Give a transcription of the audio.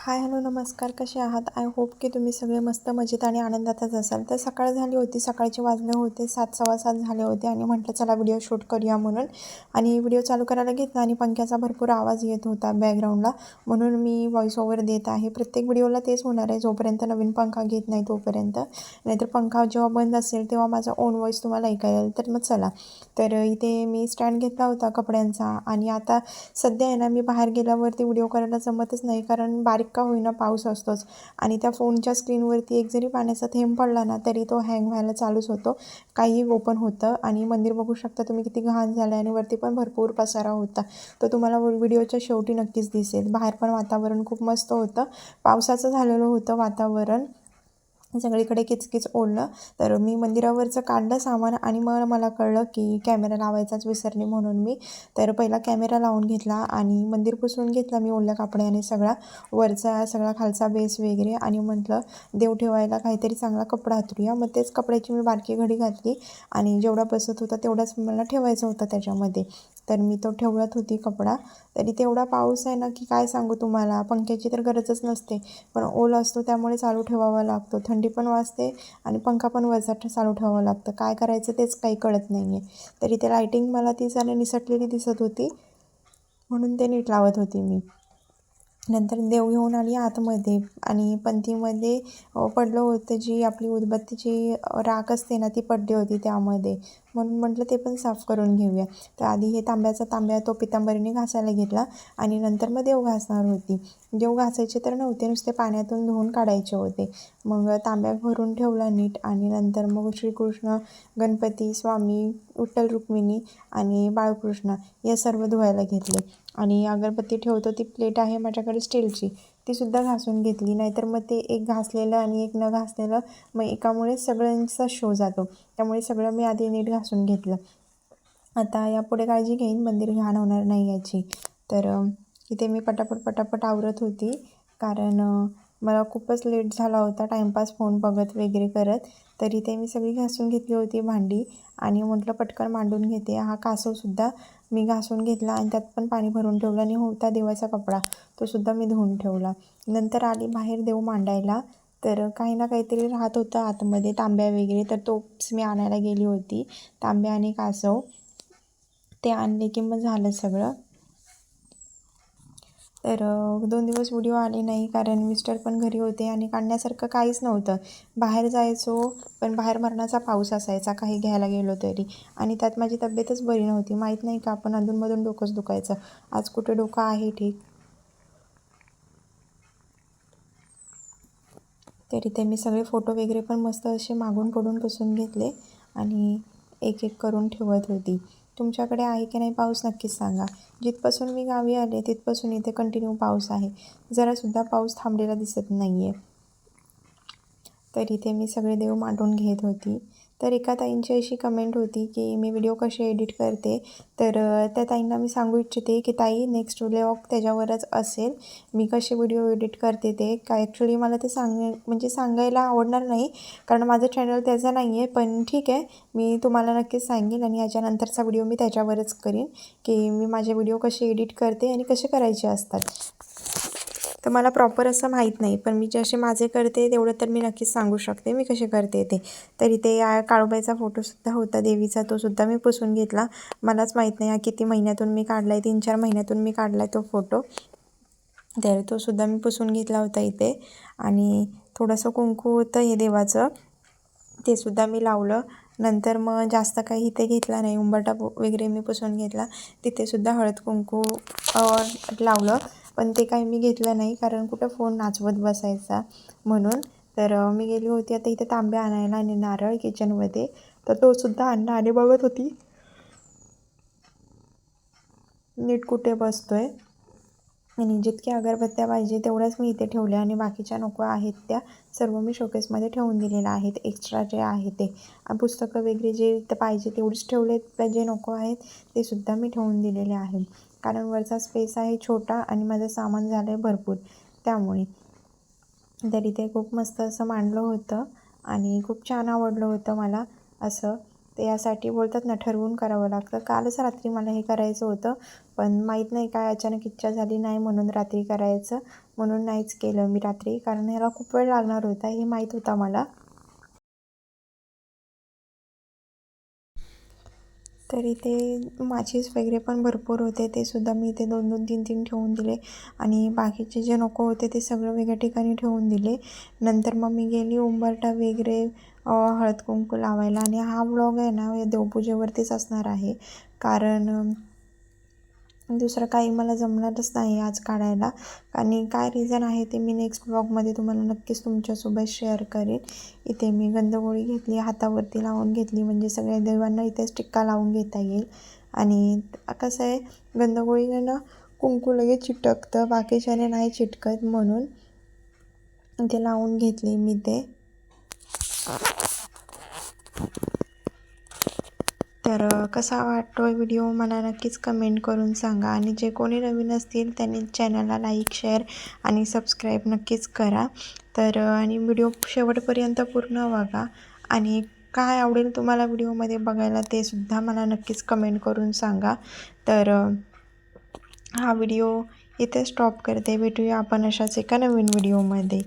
Hi hello नमस्कार. कसे आहात? आय होप की तुम्ही सगळे मस्त मजेत आणि आनंदातच असाल. तर सकाळ झाली होती सकाळचे वाजले होते सात सव्वा सात झाले होते आणि म्हटलं चला व्हिडिओ शूट करूया म्हणून. आणि व्हिडिओ चालू करायला घेतला आणि पंख्याचा भरपूर आवाज येत होता बॅकग्राऊंडला म्हणून मी व्हॉइस ओव्हर देत आहे. प्रत्येक व्हिडिओला तेच होणार आहे जोपर्यंत नवीन पंखा घेत नाही तोपर्यंत. नाहीतर पंखा जेव्हा बंद असेल तेव्हा माझा ओन व्हॉइस तुम्हाला ऐकायला येईल. तर मग चला. तर इथे मी स्टँड घेतला होता कपड्यांचा. आणि आता सध्या आहे ना मी बाहेर गेल्यावरती व्हिडिओ करायला जमतच नाही. कारण बारीक का होईना पाऊस असतोच. आणि त्या फोनच्या स्क्रीनवरती एक जरी पाण्याचा थेंब पडला ना तरी तो हँग व्हायला चालूच होतो. काही ओपन होतं आणि मंदिर बघू शकता तुम्ही किती घाण झालं आणि वरती पण भरपूर पसारा होता. तो तुम्हाला व्हिडिओच्या शेवटी नक्कीच दिसेल. बाहेर पण वातावरण खूप मस्त होतं. पावसाचं झालेलं होतं वातावरण. सगळीकडे किचकिच ओढलं. तर मी मंदिरावरचं काढलं सामान आणि मग मला कळलं की कॅमेरा लावायचाच विसरले म्हणून मी. तर पहिला कॅमेरा लावून घेतला आणि मंदिर पुसून घेतला मी ओल्या कापड्याने सगळा. वरचा सगळा खालचा बेस वगैरे आणि म्हटलं देव ठेवायला काहीतरी चांगला कपडा हातरूया. मग तेच कपड्याची मी बारकी घडी घातली आणि जेवढा बसत होता तेवढाच मला ठेवायचा होता त्याच्यामध्ये. तर मी तो ठेवत होती कपडा. तरी तेवढा पाऊस आहे ना की काय सांगू तुम्हाला? पंख्याची तर गरजच नसते. पण ओल असतो त्यामुळे चालू ठेवावा लागतो. थंडी पण वाजते आणि पंखा पण वरचा चालू ठेवावं लागतं. काय करायचं तेच काही कळत नाही आहे तरी ते लायटिंग मला ती जरा निसटलेली दिसत होती. म्हणून ते नीट लावत होती मी. नंतर देव घेऊन आली आतमध्ये आणि पंथीमध्ये पडलं होतं जी आपली उदबत्तीची राख असते ना ती पडली होती त्यामध्ये. म्हणून म्हटलं ते पण साफ करून घेऊया. तर आधी हे तांब्याचा तांब्या तो पितांबरीने घासायला घेतला आणि नंतर मग देव घासणार होती. देव घासायचे तर नव्हते नुसते पाण्यातून धुवून काढायचे होते. मग तांब्या भरून ठेवला नीट आणि नंतर मग श्रीकृष्ण गणपती स्वामी विठ्ठल रुक्मिणी आणि बाळकृष्ण या सर्व धुवायला घेतले. आणि अगरबत्ती ठेवतो ती प्लेट आहे माझ्याकडे स्टीलची. तीसुद्धा घासून घेतली नाहीतर मग ते एक घासलेलं आणि एक न घासलेलं मग एकामुळे सगळ्यांचा शो जातो. त्यामुळे सगळं मी आधी नीट घासून घेतलं. आता यापुढे काळजी घेईन मंदिर घाण होणार नाही याची. तर इथे मी पटापट पटापट आवरत होती. कारण मला खूपच लेट झाला होता टाईमपास फोन बघत वगैरे करत. तरी ते मी सगळी घासून घेतली होती भांडी आणि म्हटलं पटकन मांडून घेते. हा कासवसुद्धा मी घासून घेतला आणि त्यात पण पाणी भरून ठेवलं आणि होता देवाचा कपडा तो सुद्धा मी धुवून ठेवला. नंतर आली बाहेर देव मांडायला. तर काही ना काहीतरी राहत होतं आतमध्ये तांब्या वगैरे. तर तोच मी आणायला गेली होती. तांब्या आणि कासव. ते आणले की मग झालं सगळं. तर दोन दिवस व्हिडिओ आले नाही कारण मिस्टर पण घरी होते आणि काढण्यासारखं काहीच नव्हतं. बाहेर जायचो पण बाहेर मरणाचा पाऊस असायचा काही घ्यायला गेलो तरी. आणि त्यात माझी तब्येतच बरी नव्हती. माहीत नाही का आपण अधूनमधून डोकंच दुखायचं. आज कुठे डोकं आहे ठीक? तरी ते मी सगळे फोटो वगैरे पण मस्त असे मागून पडून पुसून घेतले आणि एक एक करून ठेवत होती. तुमच्याकडे आहे की नाही पाऊस नक्कीच सांगा. जिथपासून मी गावी आले तिथपासून इथे कंटिन्यू पाऊस आहे. जरासुद्धा पाऊस थांबलेला दिसत नाही आहे तर इथे मी सगळे देव मांडून घेत होती. तर एका ताईंची अशी कमेंट होती की मी व्हिडिओ कसे एडिट करते? तर त्या ताईंना मी सांगू इच्छिते की ताई नेक्स्ट व्हिडिओ त्याच्यावरच असेल. मी कसे व्हिडिओ एडिट करते ते? काय ॲक्च्युली मला ते सांग म्हणजे सांगायला आवडणार नाही कारण माझं चॅनल त्याचं नाही आहे पण ठीक आहे मी तुम्हाला नक्कीच सांगेन आणि याच्यानंतरचा व्हिडिओ मी त्याच्यावरच करीन की मी माझे व्हिडिओ कसे एडिट करते आणि कसे करायचे असतात. तर मला प्रॉपर असं माहीत नाही. पण मी जसे माझे करते तेवढं तर मी नक्कीच सांगू शकते. मी कसे करते ते. तर इथे या काळूबाईचा फोटोसुद्धा होता. देवीचा तो सुद्धा मी पुसून घेतला. मलाच माहीत नाही हा किती महिन्यातून मी काढला आहे तीन चार महिन्यातून मी काढला आहे तो फोटो तर तो सुद्धा मी पुसून घेतला होता इथे. आणि थोडंसं कुंकू होतं हे देवाचं. ते सुद्धा मी लावलं. नंतर मग जास्त काही इथे घेतला नाही. उंबरटा वगैरे मी पुसून घेतला. तिथेसुद्धा हळद कुंकू लावलं. पण ते काही मी घेतलं नाही कारण कुठं फोन नाचवत बसायचा. म्हणून तर मी गेली होती आता इथे तांब्या आणायला आणि नारळ किचनमध्ये तर तो सुद्धा आणला आणि बघत होती. नीट कुठे बसतो आहे आणि जितक्या अगरबत्त्या पाहिजे तेवढ्याच मी इथे ठेवल्या आणि बाकीच्या नको आहेत त्या सर्व मी शोकेसमध्ये ठेवून दिलेल्या आहेत. एक्स्ट्रा जे आहे ते. पुस्तकं वगैरे जे पाहिजे तेवढीच ठेवलेत जे नको आहेत ते सुद्धा मी ठेवून दिलेले आहेत. कारण वरचा स्पेस आहे छोटा आणि माझं सामान झालं आहे भरपूर. त्यामुळे. तरी ते खूप मस्त असं मांडलं होतं आणि खूप छान आवडलं होतं मला असं. ते यासाठी बोलतात ना ठरवून करावं लागतं. कालच रात्री मला हे करायचं होतं पण माहीत नाही काय अचानक इच्छा झाली नाही म्हणून रात्री करायचं. म्हणून नाहीच केलं मी रात्री कारण ह्याला खूप वेळ लागणार होता हे माहीत होता मला. तर इथे माचीस वगैरे पण भरपूर होते. ते सुद्धा मी इथे दोन दोन तीन तीन ठेवून दिले. आणि बाकीचे जे नको होते ते सगळं वेगळ्या ठिकाणी ठेवून दिले. नंतर मग मी गेली उंबरटा वगैरे हळद कुंकू लावायला. आणि हा ब्लॉग आहे ना देवपूजेवरतीच असणार आहे. कारण दुसरं काही मला जमणारच नाही आज काढायला. आणि काय रिझन आहे ते मी नेक्स्ट ब्लॉगमध्ये तुम्हाला नक्कीच तुमच्यासोबत शेअर करेन. इथे मी गंधगोळी घेतली हातावरती लावून घेतली म्हणजे सगळ्या देवांना इथेच टिक्का लावून घेता येईल. आणि कसं आहे गंधगोळीनं ना कुंकू लगेच चिटकतं बाकीच्याने नाही चिटकत म्हणून ते लावून घेतली मी ते. तर कसा वाटतो व्हिडिओ मला नक्कीच कमेंट करून सांगा आणि जे कोणी नवीन असतील त्यांनी चॅनलला लाईक शेअर आणि सबस्क्राईब नक्कीच करा. तर आणि व्हिडिओ शेवटपर्यंत पूर्ण बघा आणि काय आवडेल तुम्हाला व्हिडिओमध्ये बघायला ते सुद्धा मला नक्कीच कमेंट करून सांगा. तर हा व्हिडिओ इथे स्टॉप करते. भेटूया आपण अशाच एका नवीन व्हिडिओमध्ये.